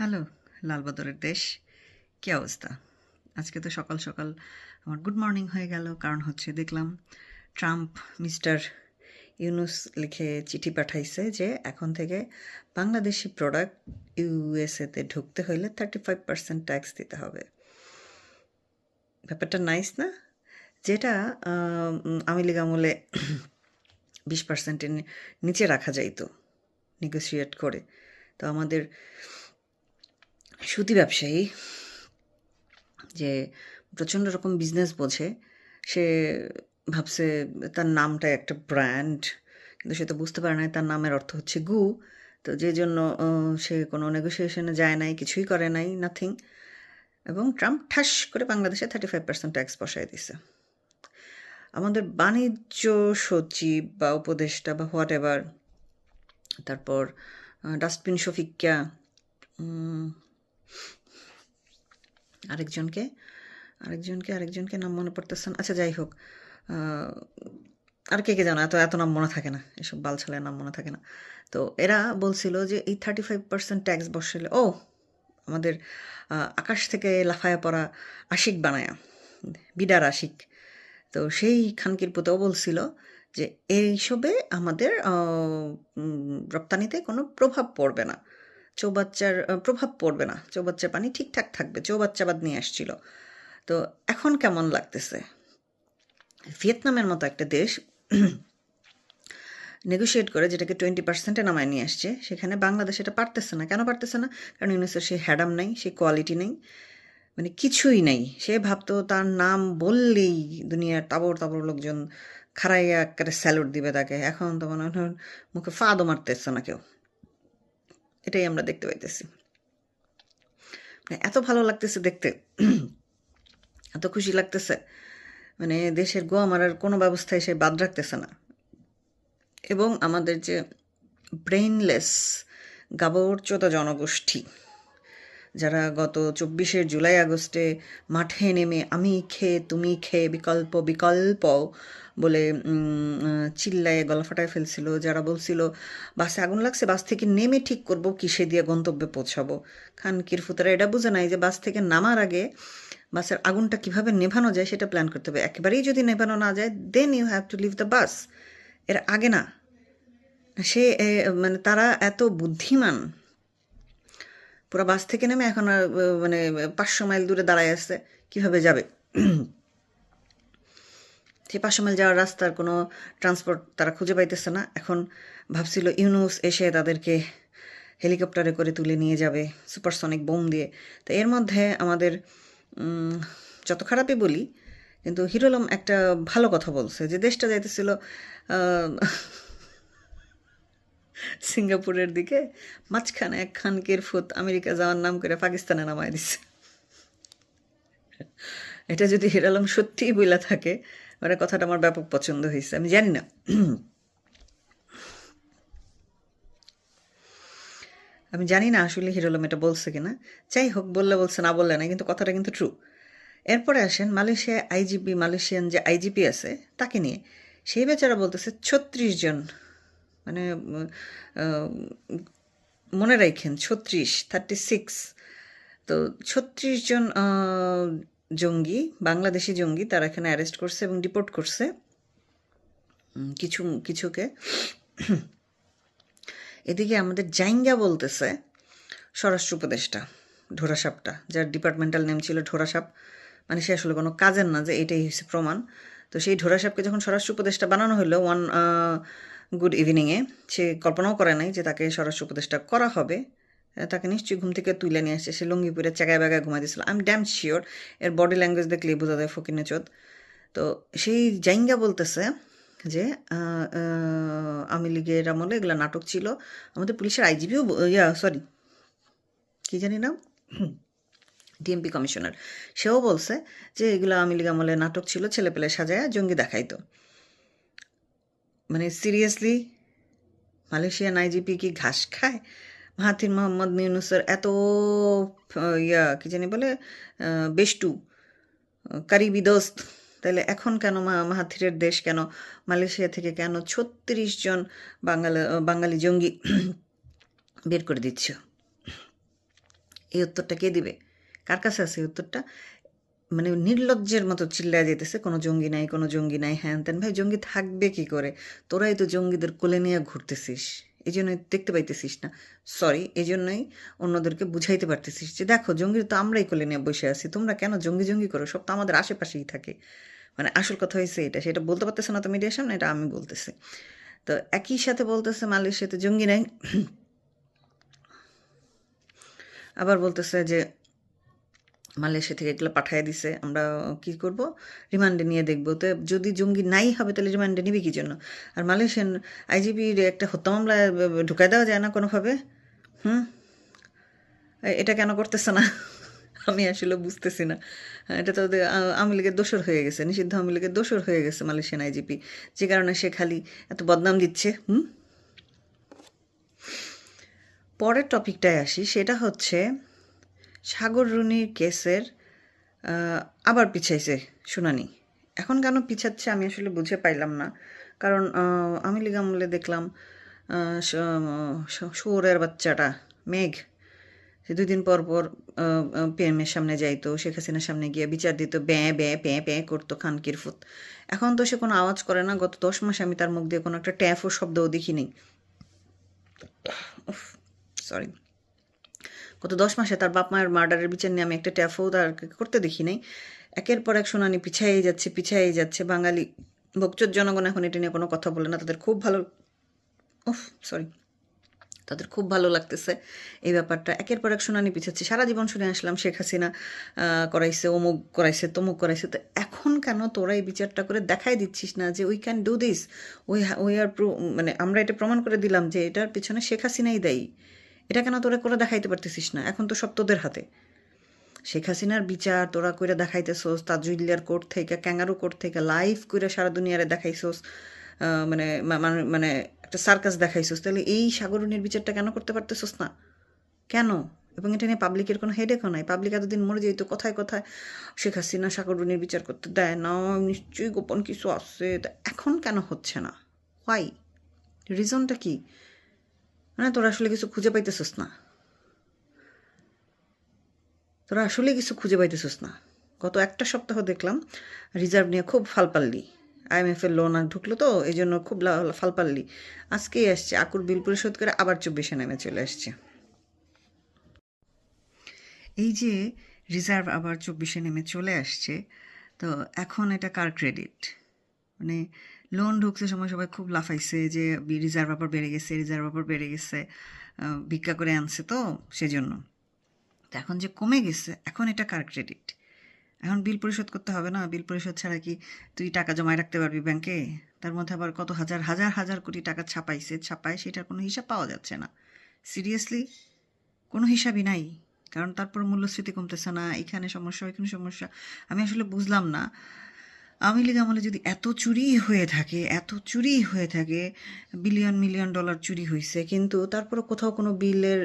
Hello, লালবাদরের দেশ। কী অবস্থা? আজকে তো সকাল সকাল আমার গুড মর্নিং হয়ে গেল, কারণ হচ্ছে দেখলাম ট্রাম্প মিস্টার ইউনুস লিখে চিঠি পাঠাইছে যে এখন থেকে বাংলাদেশি প্রোডাক্ট ইউএসএতে ঢুকতে হইলে থার্টি ফাইভ পার্সেন্ট ট্যাক্স দিতে হবে। ব্যাপারটা নাইস না? যেটা আমি লীগ আমলে বিশ পার্সেন্টের নিচে রাখা যাইতো নেগোসিয়েট করে। তো আমাদের সুতি ব্যবসায়ী, যে প্রচণ্ড রকম বিজনেস বোঝে, সে ভাবছে তার নামটা একটা ব্র্যান্ড কিন্তু সে তো বুঝতে পারে না তার নামের অর্থ হচ্ছে গু, তো যে জন্য সে কোনো নেগোসিয়েশনে যায় নাই, কিছুই করে নাই নাথিং এবং ট্রাম্প ঠাস করে বাংলাদেশে থার্টি ফাইভ পার্সেন্ট ট্যাক্স বসায় দিছে। আমাদের বাণিজ্য সচিব বা উপদেষ্টা বা হোয়াট এভার তারপর ডাস্টবিন শফিকা আরেকজনকে আরেকজনকে আরেকজনকে নাম মনে পড়তেছে না। আচ্ছা যাই হোক আর কে কে জানো? এত এত নাম মনে থাকে না। এসব বালছালের নাম মনে থাকে না। তো এরা বলছিল যে এই থার্টি ফাইভ পার্সেন্ট ট্যাক্স বসালে ও, আমাদের আকাশ থেকে লাফায়া পড়া আশিক বানায়া, বিডার আশিক। তো সেই খানকির পুতেও বলছিল যে এইসবে আমাদের রপ্তানিতে কোনো প্রভাব পড়বে না। চৌবাচ্চার প্রভাব পড়বে না। চৌবাচ্চার পানি ঠিকঠাক থাকবে। চৌবাচ্চাবাদ নিয়ে আসছিল। তো এখন কেমন লাগতেছে? ভিয়েতনামের মতো একটা দেশ নেগোশিয়েট করে, যেটাকে টোয়েন্টি পার্সেন্টে নামায় নিয়ে আসছে। সেখানে বাংলাদেশ এটা পারতেছে না। কেন পারতেছে না? কারণ ইউনিসের সেই হ্যাডাম নেই সেই কোয়ালিটি নেই মানে কিছুই নেই। সে ভাবতো তার নাম বললেই দুনিয়ার তাবর তাবর লোকজন খারাইয়া একেবারে স্যালুট দিবে তাকে। এখন তো মনে হয় মুখে ফাদও মারতেছে না কেউ। এটাই আমরা দেখতে পাইতেছি। মানে এত ভালো লাগতেছে দেখতে। এত খুশি লাগতেছে। মানে দেশের গোয়া মারার কোনো ব্যবস্থায় সে বাদ রাখতেছে না। এবং আমাদের যে ব্রেইনলেস গাবর্চতা জনগোষ্ঠী যারা গত চব্বিশের জুলাই আগস্টে মাঠে নেমে আমি খেয়ে তুমি খেয়ে বিকল্প বিকল্প বলে চিল্লায় গলা ফাটায় ফেলছিল। যারা বলছিল, বাসে আগুন লাগছে, বাস থেকে নেমে ঠিক করব, কিসে দিয়ে গন্তব্যে পৌঁছাবো? খান কিরফুতারা এটা বুঝে নাই যে বাস থেকে নামার আগে বাসের আগুনটা কীভাবে নেভানো যায় সেটা প্ল্যান করতে হবে। একেবারেই যদি নেভানো না যায় then you have to leave the বাসের আগে না, সে মানে তারা এত বুদ্ধিমান পুরো বাস থেকে নেমে এখন মানে পাঁচশো মাইল দূরে দাঁড়ায় আছে, কীভাবে যাবে? সেই পাঁচশো মাইল যাওয়ার রাস্তার কোনো ট্রান্সপোর্ট তারা খুঁজে পাইতেছে না। এখন ভাবছিল ইউনুস এসে তাদেরকে হেলিকপ্টারে করে তুলে নিয়ে যাবে সুপারসনিক বোম দিয়ে। তো এর মধ্যে আমাদের যত খারাপই বলি, কিন্তু হিরোলম একটা ভালো কথা বলছে যে দেশটা যাইতেছিল সিঙ্গাপুরের দিকে, মাঝখানে এক খানকের ফুত আমেরিকা যাওয়ার নাম করে পাকিস্তানে নামায় দিছে। এটা যদি হিরালম সত্যিই বইলা থাকে মানে কথাটা আমার ব্যাপক পছন্দ হয়েছে আমি জানি না। আমি জানি না আসলে হিরোলম এটা বলছে কিনা। যাই হোক, বললে বলছে, না বললে না কিন্তু কথাটা কিন্তু ট্রু এরপরে আসেন মালয়েশিয়া আইজিপি, মালয়েশিয়ান যে আইজিপি আছে, তাকে নিয়ে, সেই বেচারা বলতেছে, ছত্রিশ জন মানে মনে রাখেন, ছত্রিশ থার্টি সিক্স তো ছত্রিশ জন জঙ্গি, বাংলাদেশি জঙ্গি, তারা এখানে অ্যারেস্ট করছে এবং ডিপোর্ট করছে। কিছু, কিছুকে। এদিকে আমাদের জাইঙ্গা বলতেছে, স্বরাষ্ট্র উপদেষ্টা ঢোরাসাপটা যার ডিপার্টমেন্টাল নেম ছিল ঢোরাসাপ মানে সে আসলে কোনো কাজের না, যে এটাই হচ্ছে প্রমাণ। তো সেই ঢোরাসাপকে যখন স্বরাষ্ট্র উপদেষ্টা বানানো হলো ওয়ান গুড ইভিনিংয়ে সে কল্পনাও করে নাই যে তাকে স্বরাষ্ট্র উপদেষ্টা করা হবে। তাকে নিশ্চয়ই ঘুম থেকে তুলে নিয়ে আসছে। সে লুঙ্গি পরে চাগায় বাগায় ঘুমাই দিয়েছিল। আই এম ড্যাম শিওর এর বডি ল্যাঙ্গুয়েজ দেখলেই বোঝা যায় ফকিনে চোদ তো সেই জাইঙ্গা বলতেছে যে আওয়ামী লীগের আমলে এগুলো নাটক ছিল। আমাদের পুলিশের আইজিপিও ইয়া সরি কি জানি না ডিএমপি কমিশনার সেও বলছে যে, এগুলো আওয়ামী লীগ আমলে নাটক ছিল, ছেলেপেলে সাজায় জঙ্গি দেখাইতো। মানে সিরিয়াসলি মালয়েশিয়ান আইজিপি কি ঘাস খায়? মাহাথির মোহাম্মদ ইউনুসের এত ইয়া, কি জানি বলে বেষ্টু, কারিবি দোস্ত। তাহলে এখন কেন মাহাথিরের দেশ কেন? মালয়েশিয়া থেকে কেন ছত্রিশ জন বাঙালি বাঙালি জঙ্গি বের করে দিচ্ছ? এই উত্তরটা কে দিবে? কার কাছে আছে এই উত্তরটা? মানে নির্লজ্জের মতো চিল্লায় যেতেছে কোনো জঙ্গি নাই, কোনো জঙ্গি নাই, হ্যান ত্যান। ভাই, জঙ্গি থাকবে কি করে? তোরাই তো জঙ্গিদের কোলে নিয়ে ঘুরতেছিস। এই জন্যই দেখতে পাইতেছিস না। সরি, এই জন্যই অন্যদেরকে বুঝাইতে পারতেছিস যে, দেখো জঙ্গি তো আমরাই কোলে নিয়ে বসে আছি। তোমরা কেন জঙ্গি জঙ্গি করো? সব তো আমাদের আশেপাশেই থাকে। মানে আসল কথা হয়েছে এটা। সেটা বলতে পারতেছে না তো মিডিয়ার সামনে, এটা আমি বলতেছি। তো একই সাথে বলতেছে মালয়েশিয়াতে জঙ্গি নাই। আবার বলতেছে যে মালয়েশিয়া থেকে এগুলো পাঠিয়ে দিছে। আমরা কি করব? রিমান্ডে নিয়ে দেখব। তো যদি জঙ্গি নাই হবে, তাহলে রিমান্ডে নিবে কি জন্য? আর মালয়েশিয়ান আইজিপির একটা হত্যা মামলা ঢুকাই দেওয়া যায় না কোনোভাবে? হুম? এটা কেন করতেছে না? আমি আসলে বুঝতেছি না। এটা তো আওয়ামী লীগের দোষর হয়ে গেছে। নিষিদ্ধ আওয়ামী লীগের দোষর হয়ে গেছে মালয়েশিয়ান আইজিপি। যে কারণে সে খালি এত বদনাম দিচ্ছে। হুম? পরের টপিকটায় আসি, সেটা হচ্ছে সাগর রুনির কেসের আবার পিছাইছে শুনানি। এখন কেন পিছাচ্ছে আমি আসলে বুঝে পাইলাম না। কারণ আমি লীগ আমলে দেখলাম শুয়োরের বাচ্চাটা, মেঘ, সে দুই দিন পর পর পিএমের সামনে যাইতো, শেখ হাসিনার সামনে গিয়ে বিচার দিত, ব্যাঁ ব্যাঁ প্যাঁ প্যাঁ করতো খানকির ফুত এখন তো সে কোনো আওয়াজ করে না, গত দশ মাসে আমি তার মুখ দিয়ে কোনো একটা ট্যাফও শব্দও দেখিনি। সরি গত দশ মাসে তার বাপ মায়ের মার্ডারের বিচার নিয়ে আমি একটা ট্যাফও তার করতে দেখি নাই। একের পর এক শুনানি পিছাই যাচ্ছে পিছাই যাচ্ছে। বাঙালি বকচোর জনগণ এখন এটা নিয়ে কোনো কথা বলে না। তাদের খুব ভালো, উফ সরি তাদের খুব ভালো লাগতেছে এই ব্যাপারটা। একের পর এক শুনানি পিছাচ্ছে। সারা জীবন শুনে আসলাম, শেখ হাসিনা করাইছে, অমুক করাইছে, তমুক করাইছে। তো এখন কেন তোরা এই বিচারটা করে দেখাই দিচ্ছিস না যে we can do this we we are মানে আমরা এটা প্রমাণ করে দিলাম যে এটার পিছনে শেখ হাসিনাই দেয়। এটা কেন তোরা করে দেখাইতে পারতেছিস না? এখন তো সব তোদের হাতে। শেখ হাসিনার বিচার তোরা কইরা দেখাইতেছোস তাজুল্লিয়ার কোর্ট থেকে ক্যাঙ্গারু কোর্ট থেকে লাইভ কইরা সারা দুনিয়ারে দেখাইছোস মানে মানে- একটা সার্কাস দেখাইছোস। তাহলে এই সাগরণীর বিচারটা কেন করতে পারতেছোস না? কেন? এবং এটা নিয়ে পাবলিকের কোনো হেডেকও নাই। পাবলিক এতদিন মরে যেত, কোথায় কোথায় শেখ হাসিনা সাগরণীর বিচার করতে দেয় না, নিশ্চয়ই গোপন কিছু আছে। এখন কেন হচ্ছে না? হোয়াই রিজনটা কি? মানে তোরা আসলে কিছু খুঁজে পাইতেছিস না। তোরা আসলে কিছু খুঁজে পাইতেছিস না। গত একটা সপ্তাহ দেখলাম রিজার্ভ নিয়ে খুব ফালপাল্লি। আইএমএফ এর লোন আর ঢুকলো তো এই জন্য খুব ফালপাল্লি। আজকেই আসছে, আকুর বিল পরিশোধ করে আবার চব্বিশে নেমে চলে আসছে। এই যে রিজার্ভ আবার চব্বিশে নেমে চলে আসছে, তো এখন এটা কার ক্রেডিট মানে লোন ঢুকছে, সময় সবাই খুব লাফাইছে যে রিজার্ভ আবার বেড়ে গেছে রিজার্ভ আবার বেড়ে গেছে ভিক্ষা করে আনছে তো সেজন্য। তো এখন যে কমে গেছে, এখন এটা কার ক্রেডিট এখন বিল পরিশোধ করতে হবে না? বিল পরিশোধ ছাড়া কি তুই টাকা জমায় রাখতে পারবি ব্যাংকে? তার মধ্যে আবার কত হাজার হাজার হাজার কোটি টাকা ছাপাইছে, ছাপায় সেটার কোনো হিসাব পাওয়া যাচ্ছে না। সিরিয়াসলি কোনো হিসাবই নাই। কারণ তারপর মূল্যস্ফীতি কমতেছে না, এখানে সমস্যা, ওইখানে সমস্যা। আমি আসলে বুঝলাম না। আওয়ামী লীগ আমলে যদি এত চুরি হয়ে থাকে, এত চুরি হয়ে থাকে, বিলিয়ন, মিলিয়ন ডলার চুরি হয়েছে কিন্তু তারপরে কোথাও কোনো বিলের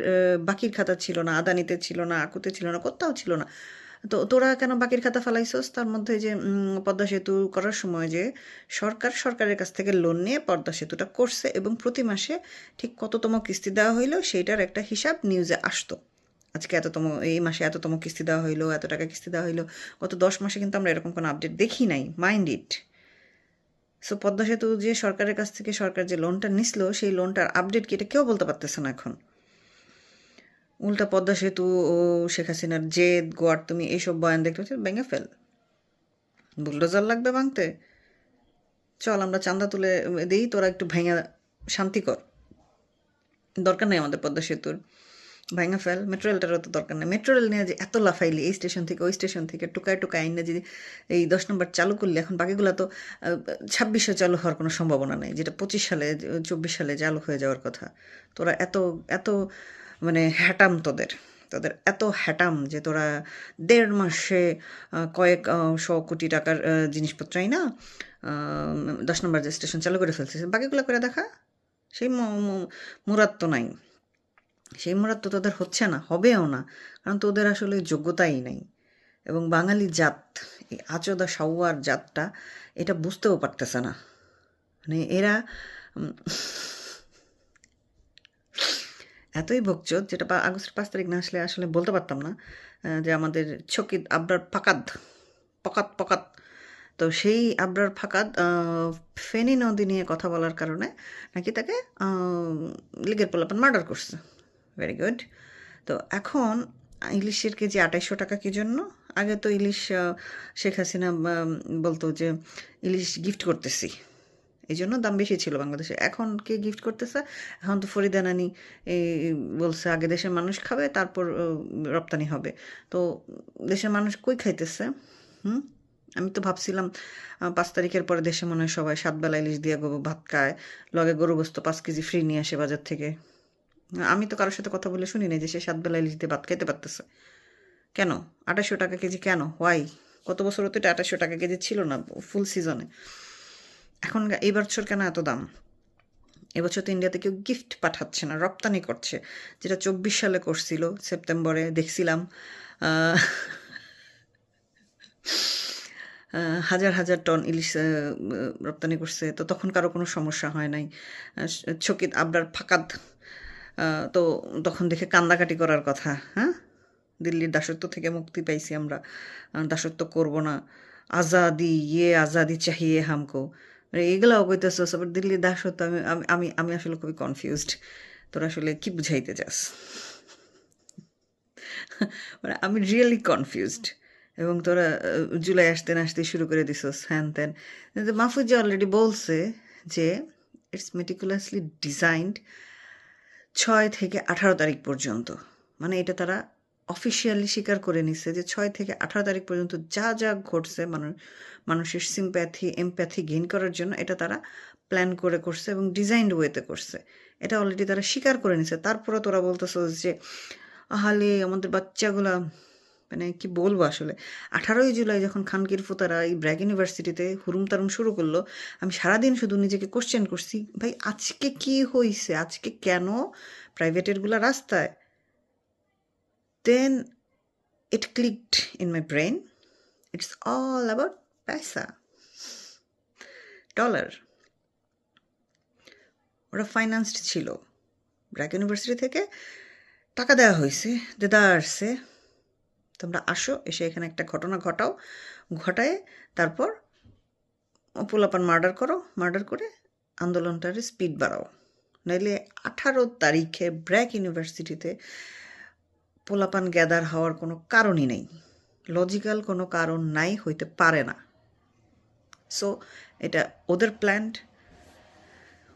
বাকির খাতা ছিল না, আদানিতে ছিল না, আকুতে ছিল না, কোথাও ছিল না। তো তোরা কেন বাকির খাতা ফালাইছস? তার মধ্যে যে পদ্মা সেতু করার সময় যে, সরকার সরকারের কাছ থেকে লোন নিয়ে পদ্মা সেতুটা করছে এবং প্রতি মাসে ঠিক কততম কিস্তি দেওয়া হইল, সেইটার একটা হিসাব নিউজে আসতো। আজকে এততম, এই মাসে এততম কিস্তি দেওয়া হইল, এত টাকা কিস্তি দেওয়া হইল, গত দশ মাসে কিন্তু আমরা এরকম কোনো আপডেট দেখি নাই মাইন্ড ইট সো পদ্মা সেতু যে সরকারের কাছ থেকে সরকার যে লোনটা নিছিল, সেই লোনটার আপডেট কি এটা কেউ বলতে পারতেছে না এখন? উল্টা পদ্মা সেতু ও শেখ হাসিনার জেদ, গোয়ার তুমি এইসব বয়ান দেখতে পাচ্ছ, ভেঙে ফেল। বুলডোজার লাগবে ভাঙতে। চল, আমরা চান্দা তুলে দিই, তোরা একটু ভেঙে শান্তি কর। দরকার নেই আমাদের পদ্মা সেতুর। ভাঙা ফেল। মেট্রো রেলটারও তো দরকার নেই। মেট্রো রেল নিয়ে যে এত লাফাইলি, এই স্টেশন থেকে, ওই স্টেশন থেকে, টুকায় টুকায় আইন যদি এই দশ নম্বর চালু করলে, এখন বাকিগুলো তো ছাব্বিশে চালু হওয়ার কোনো সম্ভাবনা নেই। যেটা পঁচিশ সালে, চব্বিশ সালে চালু হয়ে যাওয়ার কথা। তোরা এত এত মানে হ্যাটাম তোদের। তোদের এত হ্যাটাম যে তোরা দেড় মাসে কয়েক শ কোটি টাকার জিনিসপত্রই না দশ নম্বর যে স্টেশন চালু করে ফেলছে বাকিগুলো করে দেখা। সেই মুরাদ তো নাই। সেই মুরাদ তো তোদের হচ্ছে না, হবেও না, কারণ তোদের আসলে যোগ্যতাই নাই। এবং বাঙালি জাত, এই আচদা সাউয়ার জাতটা, এটা বুঝতেও পারতেছে না। মানে এরা এতই বকচোদ যেটা আগস্টের পাঁচ তারিখ না আসলে আসলে বলতে পারতাম না যে আমাদের ছকিদ আবরার ফাকাদ পকাত পকাত। তো সেই আবরার ফাকাদ ফেনী নদী নিয়ে কথা বলার কারণে নাকি তাকে লীগের পোলাপান মার্ডার করছে। ভেরি গুড তো এখন ইলিশের কেজি আঠাইশশো টাকা কি জন্য? আগে তো ইলিশ শেখ হাসিনা বলতো যে ইলিশ গিফট করতেছি। এই জন্য দাম বেশি ছিল বাংলাদেশে। এখন কে গিফট করতেছে? এখন তো ফরিদা নানি, এই, বলছে আগে দেশের মানুষ খাবে, তারপর রপ্তানি হবে। তো দেশের মানুষ কই খাইতেছে? হুম? আমি তো ভাবছিলাম পাঁচ তারিখের পরে দেশে মনে হয় সবাই সাতবেলা ইলিশ দিয়ে গো ভাত খায়। লগে গরু গোস্ত পাঁচ কেজি ফ্রি নিয়ে আসে বাজার থেকে। আমি তো কারোর সাথে কথা বলে শুনি নাই যে সে সাতবেলা ইলিশ দিয়ে ভাত খেতে পারতেছে। কেন? আঠাশশো টাকা কেজি কেন? হোয়াই কত বছর তো এটা আঠাশশো টাকা কেজি ছিল না ফুল সিজনে এখন এই বছর কেন এত দাম? এবছর তো ইন্ডিয়াতে কেউ গিফট পাঠাচ্ছে না রপ্তানি করছে। যেটা চব্বিশ সালে করছিল সেপ্টেম্বরে দেখছিলাম হাজার হাজার টন ইলিশ রপ্তানি করছে। তো তখন কারও কোনো সমস্যা হয় নাই। ছকিত আবরার আহ, তো তখন দেখে কান্দাকাটি করার কথা হ্যাঁ? দিল্লির দাসত্ব থেকে মুক্তি পাইছি আমরা। দাসত্ব করব না। আজাদি ইয়ে আজাদি চাহিয়ে হামকো। এগুলাও কইতেছ আবার দিল্লির দাসত্ব, আমি, আমি- আমি আসলে খুবই কনফিউজড তোরা আসলে কি বুঝাইতে চাস? মানে আমি রিয়েলি কনফিউজড এবং তোরা জুলাই আসতে না আসতে শুরু করে দিছস, হ্যান ত্যান। মাহফুজ অলরেডি বলছে যে ইটস মেটিকুলাসলি ডিজাইনড ছয় থেকে আঠারো তারিখ পর্যন্ত। মানে এটা তারা অফিসিয়ালি স্বীকার করে নিছে যে ছয় থেকে আঠারো তারিখ পর্যন্ত যা যা ঘটছে মানুষ মানুষের সিম্প্যাথি এমপ্যাথি গেইন করার জন্য এটা তারা প্ল্যান করে করছে এবং ডিজাইন্ড ওয়েতে করছে। এটা অলরেডি তারা স্বীকার করে নিছে। তারপরে তোরা বলতেছ যে, আহালে আমাদের বাচ্চাগুলা মানে কি বলব আসলে? আঠারোই জুলাই যখন খানকির ফুতারা এই ব্র্যাক ইউনিভার্সিটিতে হুরুম তারুম শুরু করল, আমি সারাদিন শুধু নিজেকে কোশ্চেন করছি, ভাই, আজকে কি হয়েছে আজকে কেন প্রাইভেটেরগুলা রাস্তায়? Then it clicked in my brain it's all about পয়সা ডলার ওরা ফাইন্যান্সড ছিল ব্র্যাক ইউনিভার্সিটি থেকে, টাকা দেওয়া হয়েছে দেদা আসছে। তোমরা আসো, এসে এখানে একটা ঘটনা ঘটাও। ঘটায় তারপর পোলাপান মার্ডার করো মার্ডার করে আন্দোলনটার স্পিড বাড়াও। নাইলে আঠারো তারিখে ব্র্যাক ইউনিভার্সিটিতে পোলাপান গ্যাদার হওয়ার কোনো কারণই নেই। লজিক্যাল কোনো কারণ নাই, হইতে পারে না। সো এটা ওদের প্ল্যান্ড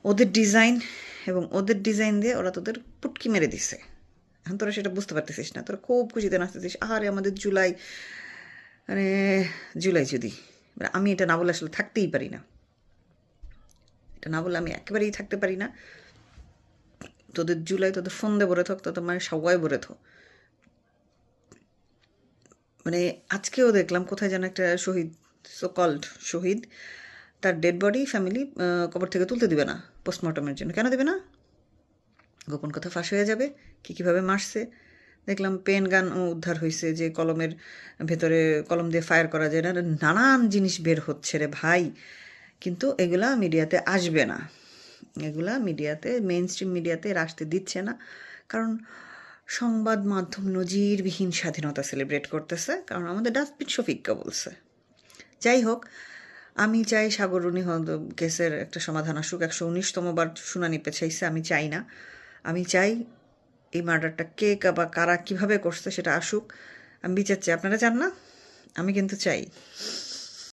ওদের ডিজাইন এবং ওদের ডিজাইন দিয়ে ওরা তোদের পুটকি মেরে দিছে। এখন তোরা সেটা বুঝতে পারতেছিস না। তোরা খুব খুশিতে নাচতেছিস। আরে আমাদের জুলাই মানে জুলাই যদি মানে আমি এটা না বলে আসলে থাকতেই পারি না। এটা না বলে আমি একেবারেই থাকতে পারি না। তোদের জুলাই তোদের দিয়ে ভরে থাক, তোদের মানে সবাই ভরে থাক। মানে আজকেও দেখলাম কোথায় যেন একটা শহীদ সো কল্ড শহীদ, তার ডেড বডি ফ্যামিলি কবর থেকে তুলতে দিবে না পোস্টমর্টমের জন্য। কেন দেবে না? গোপন কথা ফাঁস হয়ে যাবে, কী কীভাবে মারছে? দেখলাম পেন গান উদ্ধার হয়েছে যে কলমের ভেতরে কলম দিয়ে ফায়ার করা যায় না, নানান জিনিস বের হচ্ছে রে ভাই। কিন্তু এগুলা মিডিয়াতে আসবে না। এগুলা মিডিয়াতে মেইন স্ট্রিম মিডিয়াতে এরা আসতে দিচ্ছে না। কারণ সংবাদ মাধ্যম নজিরবিহীন স্বাধীনতা সেলিব্রেট করতেছে, কারণ আমাদের ডাস্টবিন শফিককে বলছে। যাই হোক, আমি চাই সাগরুনি কেসের একটা সমাধান আসুক, একশো উনিশতম বার শুনানি পেছাইছে, আমি চাই না। আমি চাই এই মার্ডারটা কে বা কারা কীভাবে করছে সেটা আসুক। আমি বিচার চাই আপনারা চান না? আমি কিন্তু চাই।